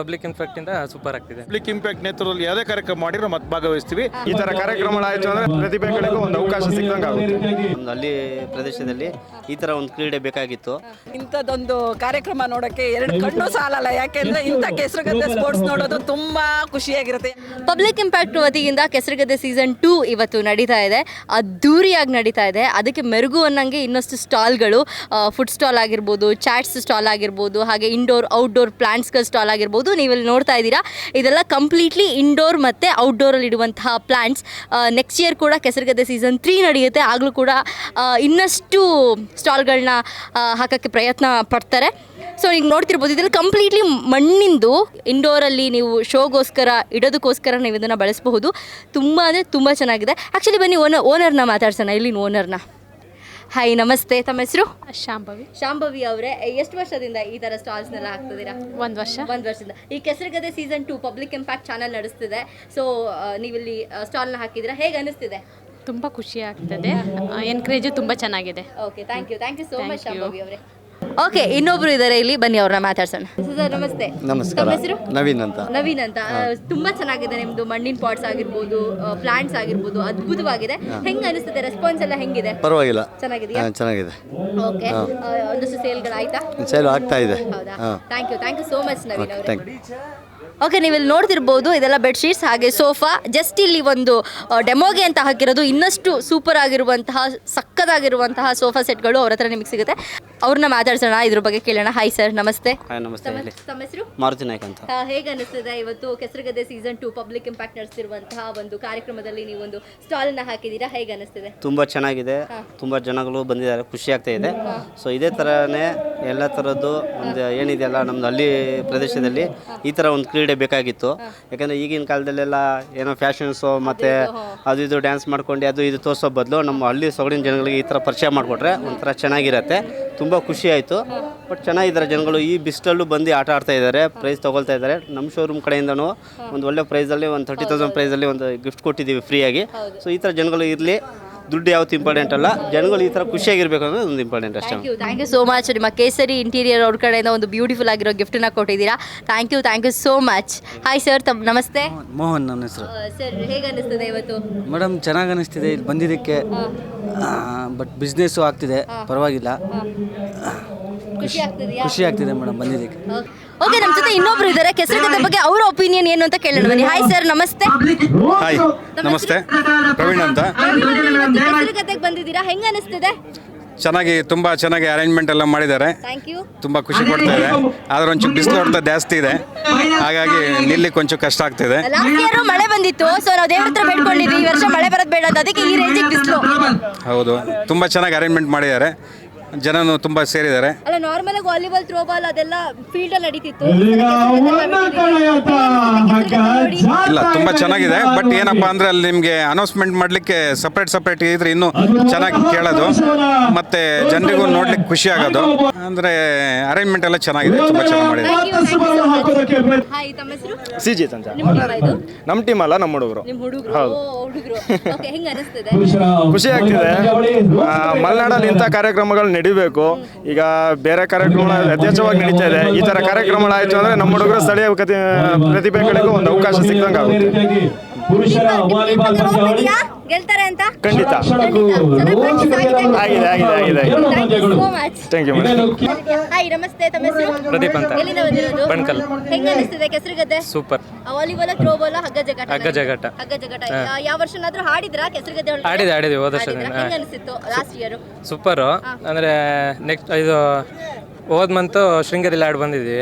Public impact ಇಂದ super ಆಗ್ತಿದೆ. Public impact ನೇತೃತ್ವದಲ್ಲಿ ಯಾವುದೇ ಕಾರ್ಯಕ್ರಮ ಮಾಡಿದ್ರು ಮತ್ತೆ ಭಾಗವಹಿಸ್ತೀವಿ. ಈ ತರ ಕಾರ್ಯಕ್ರಮಗಳಾಯ್ತು ಅಂದ್ರೆ ಪ್ರತಿಭೆಗಳಿಗೂ ಒಂದು ಅವಕಾಶ ಸಿಕ್ಕಂಗೆ ಆಗುತ್ತೆ. ಒಂದು ಹಳ್ಳಿ ಪ್ರದೇಶದಲ್ಲಿ ಈ ತರ ಒಂದು ಕ್ರೀಡೆ ಬೇಕಾಗಿತ್ತು. ಇಂಥದ್ದೊಂದು ಕಾರ್ಯಕ್ರಮ ನೋಡಕ್ಕೆ ಎರಡು ಕಣ್ಣು ಸಾಲಲ್ಲ. ಯಾಕೆಂದ್ರೆ ಇಂಥ ಕೆಸರುಗದ್ದೆ ಸ್ಪೋರ್ಟ್ಸ್ ನೋಡೋದು ತುಂಬಾ ಖುಷಿಯಾಗಿರುತ್ತೆ. ಪಬ್ಲಿಕ್ ಇಂಪ್ಯಾಕ್ಟ್ ವತಿಯಿಂದ ಕೆಸರುಗದ್ದೆ ಸೀಸನ್ ಟೂ ಇವತ್ತು ನಡೀತಾ ಇದೆ. ಅದ್ದೂರಿಯಾಗಿ ನಡೀತಾ ಇದೆ. ಅದಕ್ಕೆ ಮೆರುಗು ಅನ್ನಂಗೆ ಇನ್ನಷ್ಟು ಸ್ಟಾಲ್ಗಳು ಫುಡ್ ಸ್ಟಾಲ್ ಆಗಿರ್ಬೋದು ಚಾಟ್ಸ್ ಸ್ಟಾಲ್ ಆಗಿರ್ಬೋದು ಹಾಗೆ ಇಂಡೋರ್ ಔಟ್ಡೋರ್ ಪ್ಲಾಂಟ್ಸ್ಗಳ ಸ್ಟಾಲ್ ಆಗಿರ್ಬೋದು ನೀವಿಲ್ಲಿ ನೋಡ್ತಾ ಇದ್ದೀರಾ. ಇದೆಲ್ಲ ಕಂಪ್ಲೀಟ್ಲಿ ಇಂಡೋರ್ ಮತ್ತು ಔಟ್ಡೋರಲ್ಲಿ ಇಡುವಂತಹ ಪ್ಲ್ಯಾಂಟ್ಸ್ ನೆಕ್ಸ್ಟ್ ಇಯರ್ ಕೂಡ ಕೆಸರುಗದ್ದೆ ಸೀಸನ್ ತ್ರೀ ನಡೆಯುತ್ತೆ. ಆಗಲೂ ಕೂಡ ಇನ್ನಷ್ಟು ಸ್ಟಾಲ್ಗಳನ್ನ ಹಾಕೋಕ್ಕೆ ಪ್ರಯತ್ನ ಪಡ್ತಾರೆ. ಸೊ ಈಗ ನೋಡ್ತಿರ್ಬೋದು ಇದೆಲ್ಲ ಕಂಪ್ಲೀಟ್ಲಿ ಮಣ್ಣಿಂದು ಇಂಡೋರಲ್ಲಿ ನೀವು ಶೋಗೋಸ್ಕರ ಇಡೋದಕ್ಕೋಸ್ಕರ ನೀವು ಇದನ್ನು ಬಳಸಬಹುದು. ತುಂಬ ಅಂದರೆ ತುಂಬ ಚೆನ್ನಾಗಿದೆ. ಆ್ಯಕ್ಚುಲಿ ಬನ್ನಿ ಓನರ್ ಓನರ್ನ ಮಾತಾಡ್ಸೋಣ. ಇಲ್ಲಿನ ಓನರ್ನ ಹಾಯ್ ನಮಸ್ತೆ ತಮ್ಮ ಹೆಸರು? ಶಾಂಭವಿ. ಶಾಂಭವಿ ಅವರೇ ಎಷ್ಟು ವರ್ಷದಿಂದ ಈ ಸ್ಟಾಲ್ಸ್ ಸ್ಟಾಲ್ಸ್ನೆಲ್ಲ ಹಾಕ್ತಿದ್ದೀರಾ? ಒಂದು ವರ್ಷ. ಒಂದು ವರ್ಷದಿಂದ. ಈ ಕೆಸರುಗದೆ season two public impact channel ನಡೆಸ್ತಿದೆ. So ನೀವಿಲ್ಲಿ ಸ್ಟಾಲ್ನ ಹಾಕಿದ್ದೀರಾ? ಹೇಗೆ ಅನಿಸ್ತಿದೆ ತುಂಬಾ ಖುಷಿ ಆಗ್ತದೆ. ಎನ್ಕರೇಜು ತುಂಬಾ ಚೆನ್ನಾಗಿದೆ. Okay thank you thank you so much. Shambhavi ಅವರೇ. ಓಕೆ ಇನ್ನೊಬ್ರು ಇದ್ದಾರೆ ಇಲ್ಲಿ. ಬನ್ನಿ ಅವ್ರನ್ನ ಮಾತಾಡ್ಸೋಣ. ಸರ್ ನಮಸ್ತೆ. ನಮಸ್ಕಾರ. ತಮ್ಮ ಹೆಸರು? ನವೀನ್ ಅಂತ. ನವೀನ್ ಅಂತ. ಆ, ತುಂಬಾ ಚೆನ್ನಾಗಿದೆ ನಿಮ್ದು ಮಣ್ಣಿನ ಪಾಟ್ಸ್ ಆಗಿರ್ಬೋದು ಪ್ಲಾಂಟ್ಸ್ ಆಗಿರ್ಬೋದು ಅದ್ಭುತವಾಗಿದೆ. ಹೆಂಗ್ ಅನಿಸ್ತದೆ? ರೆಸ್ಪಾನ್ಸ್ ಎಲ್ಲ ಹೆಂಗಿದೆ? ಪರವಾಗಿಲ್ಲ. ಚೆನ್ನಾಗಿದೆಯಾ? ಹಾ, ಚೆನ್ನಾಗಿದೆ. ಓಕೆ ಒಂದಷ್ಟು ಸೇಲ್ಗಳಾಯ್ತಾ ಸೇಲ್ ಆಗ್ತಾ ಇದೆ. ಹೌದಾ? ಹಾಂ. Thank you thank you so much Naveen ಅವರೇ. ಥ್ಯಾಂಕ್ ಓಕೆ ನೀವು ಇಲ್ಲಿ ನೋಡ್ತಿರ್ಬೋದು ಇದೆಲ್ಲ ಬೆಡ್ಶೀಟ್ಸ್ ಹಾಗೆ ಸೋಫಾ ಜಸ್ಟ್ ಇಲ್ಲಿ ಒಂದು ಡೆಮೋಗೆ ಅಂತ ಹಾಕಿರೋದು ಇನ್ನಷ್ಟು ಸೂಪರ್ ಆಗಿರುವಂತಹ ಸಕ್ಕದಾಗಿರುವಂತಹ ಸೋಫಾ ಸೆಟ್ಗಳು ಅವ್ರ ಹತ್ರ ನಿಮಗೆ ಸಿಗುತ್ತೆ. ಅವ್ರನ್ನ ಮಾತಾಡ್ಸೋಣ ಇದ್ರ ಬಗ್ಗೆ ಕೇಳೋಣ. ಹಾಯ್ ಸರ್ ನಮಸ್ತೆ. ಹಾಯ್ ನಮಸ್ತೆ ತಮ್ಮ ಹೆಸರು? ಮಾರುತಿ ನಾಯ್ಕ ಅಂತ. ಹೇಗೆ ಅನಿಸ್ತದೆ ಇವತ್ತು ಕೆಸರುಗದ್ದೆ ಸೀಸನ್ ಟು ಪಬ್ಲಿಕ್ ಇಂಪ್ಯಾಕ್ಟ್ ನಡೆಸಿರುವಂತಹ ಒಂದು ಕಾರ್ಯಕ್ರಮದಲ್ಲಿ ನೀವು ಒಂದು ಸ್ಟಾಲ್ನ ಹಾಕಿದ್ದೀರಾ? ಹೇಗೆ ಅನಿಸ್ತದೆ? ತುಂಬಾ ಚೆನ್ನಾಗಿದೆ. ತುಂಬಾ ಜನಗಳು ಬಂದಿದ್ದಾರೆ ಖುಷಿ ಆಗ್ತಾ ಇದೆ. ಸೊ ಇದೇ ತರನೇ ಎಲ್ಲ ತರದ್ದು ಒಂದು ಏನಿದೆಯಲ್ಲ ನಮ್ದು ಹಳ್ಳಿ ಪ್ರದೇಶದಲ್ಲಿ ಈ ತರ ಒಂದು ಕ್ರೀಡೆ ಬೇಕಾಗಿತ್ತು. ಯಾಕಂದರೆ ಈಗಿನ ಕಾಲದಲ್ಲೆಲ್ಲ ಏನೋ ಫ್ಯಾಷನ್ ಶೋ ಮತ್ತು ಅದು ಇದು ಡ್ಯಾನ್ಸ್ ಮಾಡ್ಕೊಂಡು ಅದು ಇದು ತೋರಿಸೋ ಬದಲು ನಮ್ಮ ಹಳ್ಳಿ ಸೊಗಡಿನ ಜನಗಳಿಗೆ ಈ ಥರ ಪರಿಚಯ ಮಾಡಿಕೊಟ್ರೆ ಒಂಥರ ಚೆನ್ನಾಗಿರತ್ತೆ. ತುಂಬ ಖುಷಿ ಆಯಿತು. ಬಟ್ ಚೆನ್ನಾಗಿದ್ದಾರೆ ಜನಗಳು. ಈ ಬಿಸಿಲಲ್ಲೂ ಬಂದು ಆಟ ಆಡ್ತಾ ಇದ್ದಾರೆ ಪ್ರೈಸ್ ತೊಗೊಳ್ತಾ ಇದ್ದಾರೆ. ನಮ್ಮ ಶೋರೂಮ್ ಕಡೆಯಿಂದನೂ ಒಂದು ಒಳ್ಳೆ ಪ್ರೈಸಲ್ಲಿ ಒಂದು ತರ್ಟಿ ತೌಸಂಡ್ ಪ್ರೈಸಲ್ಲಿ ಒಂದು ಗಿಫ್ಟ್ ಕೊಟ್ಟಿದ್ದೀವಿ ಫ್ರೀಯಾಗಿ ಸೊ ಈ ಥರ ಜನಗಳು ಇರಲಿ. ದುಡ್ಡು ಯಾವತ್ತು ಇಂಪಾರ್ಟೆಂಟ್ ಅಲ್ಲ? ಜನಗಳು ಈ ಥರ ಖುಷಿಯಾಗಿರ್ಬೇಕು ಅಂದ್ರೆ ಒಂದು ಇಂಪಾರ್ಟೆಂಟ್ ಅಷ್ಟೇ. Thank you thank you so much ನಿಮ್ಮ ಕೇಸರಿ ಇಂಟೀರಿಯರ್ ಅವ್ರ ಕಡೆಯಿಂದ ಒಂದು ಬ್ಯೂಟಿಫುಲ್ ಆಗಿರೋ ಗಿಫ್ಟನ್ನ ಕೊಟ್ಟಿದ್ದೀರಾ. Thank you thank you so much hi sir ತಮ್ ನಮಸ್ತೆ. ಮೋಹನ್ ನನ್ನ ಹೆಸರು. ಸರ್ ಹೇಗೆ ಅನಿಸ್ತದೆ ಇವತ್ತು? ಮೇಡಮ್ ಚೆನ್ನಾಗಿ ಅನಿಸ್ತಿದೆ ಇಲ್ಲಿ ಬಂದಿದ್ದಕ್ಕೆ ಬಟ್ ಬಿಸ್ನೆಸ್ಸು ಆಗ್ತಿದೆ. ಪರವಾಗಿಲ್ಲ. ಖುಷಿ ಆಗ್ತಿದೆಯಾ? ಖುಷಿ ಆಗ್ತಿದೆ ಮೇಡಮ್ ಬಂದಿದ್ದಕ್ಕೆ. ಓಕೆ ನಮ್ಮ ಜೊತೆ ಇನ್ನೊಬ್ರು ಇದ್ದಾರೆ ಕಥೆ ಬಗ್ಗೆ ಅವರ ಒಪಿನಿಯನ್ ಏನು ಅಂತ ಕೇಳೋಣ. ಬನ್ನಿ. ಹಾಯ್ ಸರ್ ನಮಸ್ತೆ. ಹಾಯ್ ನಮಸ್ತೆ. ಪ್ರವೀಣ್ ಅಂತ. ಕೆಸರುಗದ್ದೆಗೆ ಬಂದಿದ್ದೀರಾ? ಹೆಂಗ ಅನಿಸ್ತಿದೆ? ಚೆನ್ನಾಗಿ ತುಂಬಾ ಚೆನ್ನಾಗಿ ಅರೇಂಜ್ಮೆಂಟ್ ಎಲ್ಲ ಮಾಡಿದ್ದಾರೆ. ಥ್ಯಾಂಕ್ ಯು ತುಂಬಾ ಖುಷಿ ಕೊಡ್ತಾ ಇದೆ. ಆದ್ರೆ ಒಂಚೂರು ಬಿಸಿಲು ಹೊಡೆತ ಜಾಸ್ತಿ ಇದೆ. ಹಾಗಾಗಿ ನಿಲ್ಲಿಕ್ಕೆ ಒಂಚೂರು ಕಷ್ಟ ಆಗ್ತಿದೆ. ಮಳೆ ಬಂದಿತ್ತು. ಸೊ ನಾವು ದೇವ್ರ ಹತ್ರ ಬೇಡ್ಕೊಂಡಿದ್ವಿ. ಈ ವರ್ಷ ಮಳೆ ಬರೋದು ಬೇಡ ಅಂತ. ಅದಕ್ಕೆ ಈ ರೇಂಜಿಗೆ ಬಿಸಿಲು. ಹೌದು. ತುಂಬಾ ಚೆನ್ನಾಗಿ ಅರೇಂಜ್ಮೆಂಟ್ ಮಾಡಿದ್ದಾರೆ. ಜನನು ತುಂಬಾ ಸೇರಿದ್ದಾರೆ. ಅಲ್ಲ ನಾರ್ಮಲ್ ಆಗಿ ವಾಲಿಬಾಲ್ ಥ್ರೋ ಬಾಲ್ ಅದೆಲ್ಲ ಫೀಲ್ಡ್ ಅಲ್ಲಿ ನಡೀತಿತ್ತು. ಇಲ್ಲ ತುಂಬಾ ಚೆನ್ನಾಗಿದೆ. ಬಟ್ ಏನಪ್ಪಾ ಅಂದ್ರೆ ಅಲ್ಲಿ ನಿಮಗೆ ಅನೌನ್ಸ್ಮೆಂಟ್ ಮಾಡ್ಲಿಕ್ಕೆ ಸಪ್ರೇಟ್ ಸಪ್ರೇಟ್ ಇದ್ರೆ ಇನ್ನೂ ಚೆನ್ನಾಗಿ ಕೇಳೋದು. ಮತ್ತೆ ಜನರಿಗೂ ನೋಡ್ಲಿಕ್ಕೆ ಖುಷಿ ಆಗೋದು. ಅಂದ್ರೆ ಅರೇಂಜ್ಮೆಂಟ್ ಎಲ್ಲ ಚೆನ್ನಾಗಿದೆ ತುಂಬಾ ಚೆನ್ನಾಗಿ ಮಾಡಿದೆ ಹಾಯ್ ತಮ್ಮ ಹೆಸರು? ಸಿಜಿತ್ ಅಂತ ನಿಮ್ಮ ಟೀಮ್ ಅಲ್ಲ ನಮ್ಮ ಹುಡುಗರು. ನಿಮ್ಮ ಹುಡುಗರು? ಹುಡುಗರು. ಓಕೆ ಹೆಂಗ ಅನಿಸ್ತದೆ? ಖುಷಿ ಆಗ್ತಿದೆ. ಮಲೆನಾಡಲ್ಲಿ ಇಂಥ ಕಾರ್ಯಕ್ರಮಗಳು ನಡಿಬೇಕು. ಈಗ ಬೇರೆ ಕಾರ್ಯಕ್ರಮಗಳು ಯಥೇಚ್ಛವಾಗಿ ನಡೀತಾ ಇದೆ. ಈ ಥರ ಕಾರ್ಯಕ್ರಮಗಳಾಯಿತು ಅಂದ್ರೆ ನಮ್ಮ ಹುಡುಗರು ಸ್ಥಳೀಯ ಪ್ರತಿಭೆಗಳಿಗೂ ಒಂದು ಅವಕಾಶ ಸಿಕ್ಕಂಗೆ ಆಗುತ್ತೆ ಹೋಗ್ತಿದ್ಯಾ? ಗೆಲ್ತಾರೆ ಅಂತ? ಖಂಡಿತ. ಆಗಿದೆ ಆಗಿದೆ ಆಗಿದೆ ಥ್ಯಾಂಕ್ ಯು ಹಾಯ್ ನಮಸ್ತೆ ತಮ್ಮ ಹೆಸರು? ಪ್ರದೀಪ್ ಅಂತ. ಎಲ್ಲಿಂದ ಬಂದಿರೋದು? ಬಣ್ಕಲ್. ಹೆಂಗ ಅನಿಸ್ತಿದೆ ಕೆಸರುಗದ್ದೆ ಸೂಪರ್. ವಾಲಿಬಾಲ್ ಥ್ರೋ ಬಾಲ್ ಹಗ್ಗ ಜಗಟ ಹಗ್ಗ ಜಗಟ ಹಗ್ಗ ಜಗಟ ಯಾವ ವರ್ಷನಾದ್ರೂ ಹಾಡಿದ್ರಾ? ಕೆಸರುಗದ್ದೆ? ಆಡಿದೆ, ಆಡಿದ್ವಿ, ಹೋದ ವರ್ಷ ಆಡಿದ್ರಾ? ಹಾ. ಅನಿಸ್ತಿತ್ತು ಲಾಸ್ಟ್ ಇಯರ್ ಸೂಪರ್. ಅಂದ್ರೆ ನೆಕ್ಸ್ಟ್ ಇದು ಹೋದ್ ಮಂತ್ ಶೃಂಗೇರಿ ಆಡಿ ಬಂದಿದ್ವಿ.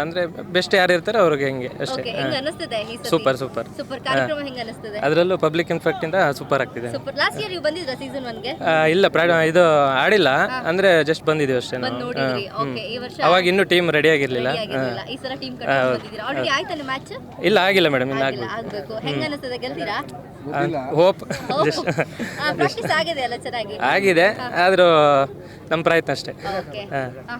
ಅಂದ್ರೆ ಬೆಸ್ಟ್ ಯಾರು ಇರ್ತಾರೆ ಅವ್ರಿಗೆ ಹೆಂಗೆ ಅಷ್ಟೇ. ಓಕೆ ಹೆಂಗ್ ಅನಿಸ್ತದೆ ಈ ಸತಿ? ಸೂಪರ್ ಸೂಪರ್ ಸೂಪರ್ ಕಾರ್ಯಕ್ರಮ ಹೆಂಗ್ ಅನಿಸ್ತದೆ ಅದರಲ್ಲೂ ಪಬ್ಲಿಕ್ ಇನ್ಫೆಕ್ಟ್ ಇಂದ ಸೂಪರ್ ಆಗ್ತಿದೆ. ಸೂಪರ್ ಲಾಸ್ಟ್ ಇಯರ್ ನೀವು ಬಂದಿದ್ರಾ ಸೀಸನ್ ಒನ್ಗೆ ಆ, ಇಲ್ಲ ಪ್ರಾಡ ಇದು ಆಡಿಲ್ಲ ಅಂದ್ರೆ ಜಸ್ಟ್ ಬಂದಿದ್ದೀವಿ ಅಷ್ಟೇ ನಾವು. ಬಂದ್ ನೋಡಿದ್ರಿ. ಓಕೆ ಈ ವರ್ಷ ಅವಾಗ ಇನ್ನು ಟೀಮ್ ರೆಡಿ ಆಗಿರ್ಲಿಲ್ಲ. ready ಆಗಿರ್ಲಿಲ್ಲ. ಈ ಸಲ ಟೀಮ್ ಕಟ್ಕೊಂಡು ಬಂದಿದ್ದೀರಾ? ಆಲ್ರೆಡಿ ಆಯ್ತಾ ಮ್ಯಾಚ್ ಇಲ್ಲ ಆಗಿಲ್ಲ ಮೇಡಮ್ ಇನ್ನು ಆಗ್ಬೇಕು. ಆಗ್ಬೇಕು. ಹೆಂಗ್ ಅನಿಸ್ತದೆ ಗೆಲ್ತೀರಾ? ಹೋಪ್. ಜಸ್ಟ್ ಪ್ರಾಕ್ಟೀಸ್ ಆಗಿದೆ ಅಲ್ಲ ಚೆನ್ನಾಗಿ? ಆಗಿದೆ ಆದರೂ ನಮ್ಮ ಪ್ರಯತ್ನ ಅಷ್ಟೇ.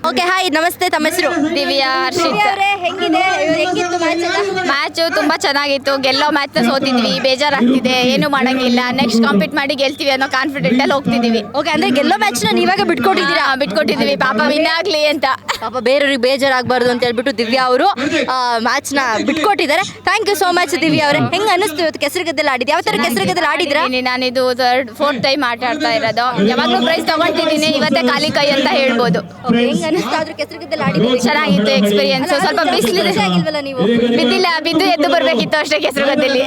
ಓಕೆ. ಹಾಯ್ ನಮಸ್ತೆ ತಮ್ಮ ಹೆಸರು? ದಿವ್ಯಾ ಹರ್ಷಿತ್. ಅವರೇ ಹೆಂಗಿದೆ? ಹೆಂಗಿತ್ತು ಮ್ಯಾಚ್ ತುಂಬಾ ಮ್ಯಾಚು ತುಂಬ ಚೆನ್ನಾಗಿತ್ತು. ಗೆಲ್ಲೋ ಮ್ಯಾಚ್ ಸೋತಿದ್ವಿ. ಬೇಜಾರಾಗ್ತಿದೆ. ಏನು ಮಾಡಂಗಿಲ್ಲ. ನೆಕ್ಸ್ಟ್ ಕಾಂಪೀಟ್ ಮಾಡಿ ಗೆಲ್ತೀವಿ ಅನ್ನೋ ಕಾನ್ಫಿಡೆಂಟ್ ಅಲ್ಲಿ ಹೋಗ್ತಿದೀವಿ ಓಕೆ ಅಂದ್ರೆ ಗೆಲ್ಲೋ ಮ್ಯಾಚ್ನ ನೀವಾಗ ಬಿಟ್ಕೊಟ್ಟಿದ್ದೀರಾ? ಬಿಟ್ಕೊಟ್ಟಿದೀವಿ ಪಾಪ ವಿನ್ ಆಗ್ಲಿ ಅಂತ. ಪಾಪ ಬೇರೆಯವ್ರಿಗೆ ಬೇಜಾರಾಗಬಾರ್ದು ಅಂತ ಹೇಳ್ಬಿಟ್ಟು ದಿವ್ಯಾ ಅವರು ಮ್ಯಾಚ್ನ ಬಿಟ್ಕೊಟ್ಟಿದ್ದಾರೆ. Thank you so much Divya ಅವರೇ. ಹೆಂಗ್ ಅನಿಸ್ತು ಇವತ್ತು ಕೆಸರುಗದ್ದೆಲ್ಲ ಆಡಿದ್ದು? ಯಾವ ಥರ ಕೆಸರು ಆಡಿದ್ರಾ? ನಾನು ನಾನಿದು ಥರ್ಡ್ ಫೋರ್ತ್ ಟೈಮ್ ಆಟ ಆಡ್ತಾ ಇರೋದು. ಯಾವಾಗಲೂ ಪ್ರೈಸ್ ತಗೊಂಡಿದ್ದೀನಿ. ಇವತ್ತೇ ಖಾಲಿ ಕೈ ಅಂತ ಹೇಳ್ಬೋದು. ಕೆಸರುಗದ್ದೆಲ್ಲ ಚೆನ್ನಾಗಿತ್ತು ಎಕ್ಸ್ಪೀರಿಯನ್ಸ್ ಸ್ವಲ್ಪ ಬಿಸಿಲು ಖುಷಿ ಆಗಿಲ್ವಲ್ಲ ನೀವು? ಬಿದ್ದಿಲ್ಲ. ಬಿದ್ದು ಎದ್ದು ಬರಬೇಕಿತ್ತು ಅಷ್ಟೇ ಕೆಸರು ಗದ್ದೆಲಿ.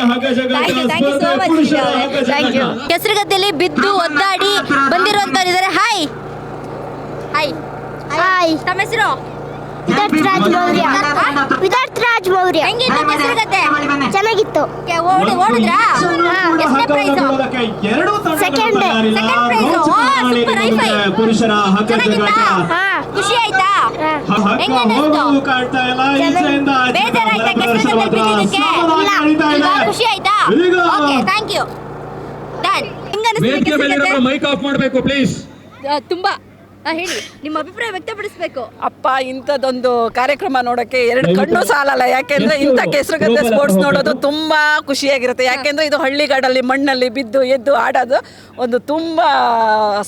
Thank you thank you so much thank you ಕೆಸರುಗದ್ದೆಯಲ್ಲಿ ಬಿದ್ದು ಒದ್ದಾಡಿ ಬಂದಿರುವಂತವ್ರು ಇದ್ದಾರೆ ಹಾಯ್ ಹಾಯ್ ಹಾಯ್ ತಮ್ಮ ಹೆಸರು? ವಿದರ್ಥ ರಾಜ್ ಮೌರ್ಯ. ವಿದರ್ಥ ರಾಜ್ ಮೌರ್ಯ. ಚೆನ್ನಾಗಿತ್ತು. ಓಡಿದ್ರಾ? ಎಷ್ಟನೇ prize? Second second prize super hi fi ಪುರುಷರ ಖುಷಿ ಆಯ್ತಾ? ಖುಷಿ ಆಯ್ತಾ? Okay thank you done. ಹೆಂಗ್ ಮೈಕ್ ಆಫ್ ಮಾಡಬೇಕು ಪ್ಲೀಸ್ ತುಂಬಾ ಹೇಳಿ. ನಿಮ್ಮ ಅಭಿಪ್ರಾಯ ವ್ಯಕ್ತಪಡಿಸಬೇಕು. ಅಪ್ಪ ಇಂಥದ್ದೊಂದು ಕಾರ್ಯಕ್ರಮ ನೋಡೋಕ್ಕೆ ಎರಡು ಕಣ್ಣು ಸಾಲಲ್ಲ. ಯಾಕೆಂದ್ರೆ ಇಂಥ ಕೆಸರುಗದ್ದೆ ಸ್ಪೋರ್ಟ್ಸ್ ನೋಡೋದು ತುಂಬಾ ಖುಷಿಯಾಗಿರುತ್ತೆ. ಯಾಕೆಂದ್ರೆ ಇದು ಹಳ್ಳಿಗಾಡಲ್ಲಿ ಮಣ್ಣಲ್ಲಿ ಬಿದ್ದು ಎದ್ದು ಆಡೋದು ಒಂದು ತುಂಬಾ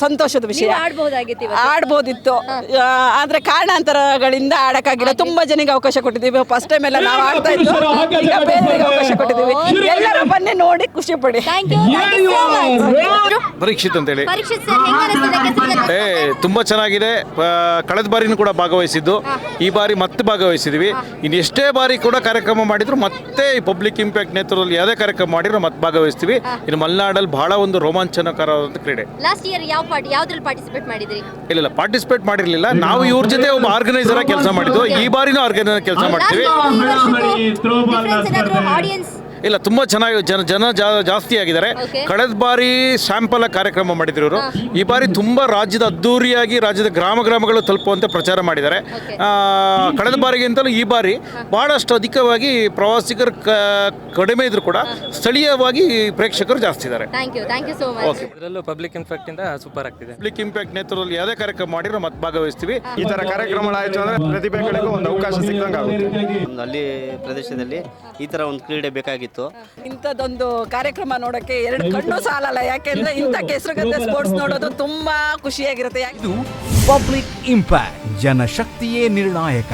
ಸಂತೋಷದ ವಿಷಯ. ಆಡ್ಬೋದಾಗಿತ್ತು ಇವತ್ತು. ಆಡ್ಬೋದಿತ್ತು. ಆದರೆ ಆದ್ರೆ ಕಾರಣಾಂತರಗಳಿಂದ ಆಡಕ್ಕಾಗಿಲ್ಲ. ತುಂಬಾ ಜನಕ್ಕೆ ಅವಕಾಶ ಕೊಟ್ಟಿದ್ದೀವಿ. ಫಸ್ಟ್ ಟೈಮ್ ಎಲ್ಲ ನಾವು ಆಡ್ತಾ ಇದ್ದು ಈಗ ಬೇರೆಯವರಿಗೆ ಅವಕಾಶ ಕೊಟ್ಟಿದ್ದೀವಿ. ಎಲ್ಲರೂ ಬನ್ನಿ ನೋಡಿ ಖುಷಿ ಪಡಿ. Thank you thank you so much Parikshit ಅಂತೇಳಿ. ಪರೀಕ್ಷಿತ್ ಸರ್ ಹೆಂಗ್ ಅನಿಸ್ತದೆ ಕೆಸರುಗದ್ದೆ ಏ ತುಂಬ ಚೆನ್ನಾಗಿದೆ. ಆ, ಕಳೆದ ಬಾರಿನೂ ಕೂಡ ಭಾಗವಹಿಸಿದ್ದು. ಈ ಬಾರಿ ಮತ್ತೆ ಭಾಗವಹಿಸಿದ್ವಿ. ಇನ್ನು ಎಷ್ಟೇ ಬಾರಿ ಕೂಡ ಕಾರ್ಯಕ್ರಮ ಮಾಡಿದ್ರು ಮತ್ತೆ ಈ ಪಬ್ಲಿಕ್ ಇಂಪ್ಯಾಕ್ಟ್ ನೇತೃತ್ವದಲ್ಲಿ ಯಾವುದೇ ಕಾರ್ಯಕ್ರಮ ಮಾಡಿದ್ರು ಮತ್ತೆ ಭಾಗವಹಿಸ್ತೀವಿ. ಇನ್ನು ಮಲೆನಾಡಲ್ಲಿ ಬಹಳ ಒಂದು ರೋಮಾಂಚನಕರವಾದ ಕ್ರೀಡೆ. ಲಾಸ್ಟ್ ಇಯರ್ ಯಾವ ಪಾರ್ಟಿ ಯಾವ್ದ್ರಲ್ಲಿ ಪಾರ್ಟಿಸಿಪೇಟ್ ಮಾಡಿದ್ರಿ? ಇಲ್ಲ ಪಾರ್ಟಿಸಿಪೇಟ್ ಮಾಡಿರಲಿಲ್ಲ. ನಾವು ಇವ್ರ ಜೊತೆ ಒಬ್ಬ ಆರ್ಗನೈಸರ್ ಆಗಿ ಕೆಲಸ ಮಾಡಿದ್ದು. ಈ ಬಾರಿನೂ ಆರ್ಗನೈಸರ್ ಕೆಲಸ ಮಾಡ್ತೀವಿ. ಆಡಿಯನ್ಸ್ ಇಲ್ಲ ತುಂಬ ಚೆನ್ನಾಗಿ ಜನ ಜನ ಜಾ- ಜಾಸ್ತಿ ಆಗಿದ್ದಾರೆ. ಕಳೆದ ಬಾರಿ ಸ್ಯಾಂಪಲ್ ಕಾರ್ಯಕ್ರಮ ಮಾಡಿದ್ರು ಇವರು ಈ ಬಾರಿ ತುಂಬ ರಾಜ್ಯದ ಅದ್ದೂರಿಯಾಗಿ ರಾಜ್ಯದ ಗ್ರಾಮ ಗ್ರಾಮಗಳು ತಲುಪುವಂತೆ ಪ್ರಚಾರ ಮಾಡಿದ್ದಾರೆ. ಆ, ಕಳೆದ ಬಾರಿಗಿಂತಲೂ ಈ ಬಾರಿ ಬಹಳಷ್ಟು ಅಧಿಕವಾಗಿ ಪ್ರವಾಸಿಗರು ಕ- ಕಡಿಮೆ ಇದ್ರು ಕೂಡ ಸ್ಥಳೀಯವಾಗಿ ಪ್ರೇಕ್ಷಕರು ಜಾಸ್ತಿ ಇದ್ದಾರೆ. Thank you thank you so much okay ಇದರಲ್ಲೂ ಪಬ್ಲಿಕ್ ಇನ್ಫೆಕ್ಟ್ ಇಂದ ಸೂಪರ್ ಆಗ್ತಿದೆ. ಪಬ್ಲಿಕ್ ಇಂಪ್ಯಾಕ್ಟ್ ನೇತೃತ್ವದಲ್ಲಿ ಯಾವುದೇ ಕಾರ್ಯಕ್ರಮ ಮಾಡಿದ್ರು ಮತ್ತೆ ಭಾಗವಹಿಸ್ತೀವಿ. ಈ ತರ ಕಾರ್ಯಕ್ರಮಗಳಾಯ್ತು ಅಂದ್ರೆ ಪ್ರತಿಭೆಗಳಿಗೂ ಒಂದು ಅವಕಾಶ ಸಿಕ್ಕಂಗೆ ಆಗುತ್ತೆ ಒಂದು ಹಳ್ಳಿ ಪ್ರದೇಶದಲ್ಲಿ ಈ ಥರ ಒಂದು ಕ್ರೀಡೆ ಬೇಕಾಗಿತ್ತು. ಇಂಥದ್ದೊಂದು ಕಾರ್ಯಕ್ರಮ ನೋಡಕ್ಕೆ ಎರಡು ಕಣ್ಣು ಸಾಲಲ್ಲ. ಯಾಕೆಂದ್ರೆ ಇಂಥ ಕೆಸರುಗದ್ದೆ ಸ್ಪೋರ್ಟ್ಸ್ ನೋಡೋದು ತುಂಬಾ ಖುಷಿಯಾಗಿರುತ್ತೆ. ಇದು ಪಬ್ಲಿಕ್ ಇಂಪ್ಯಾಕ್ಟ್ ಜನಶಕ್ತಿಯೇ ನಿರ್ಣಾಯಕ.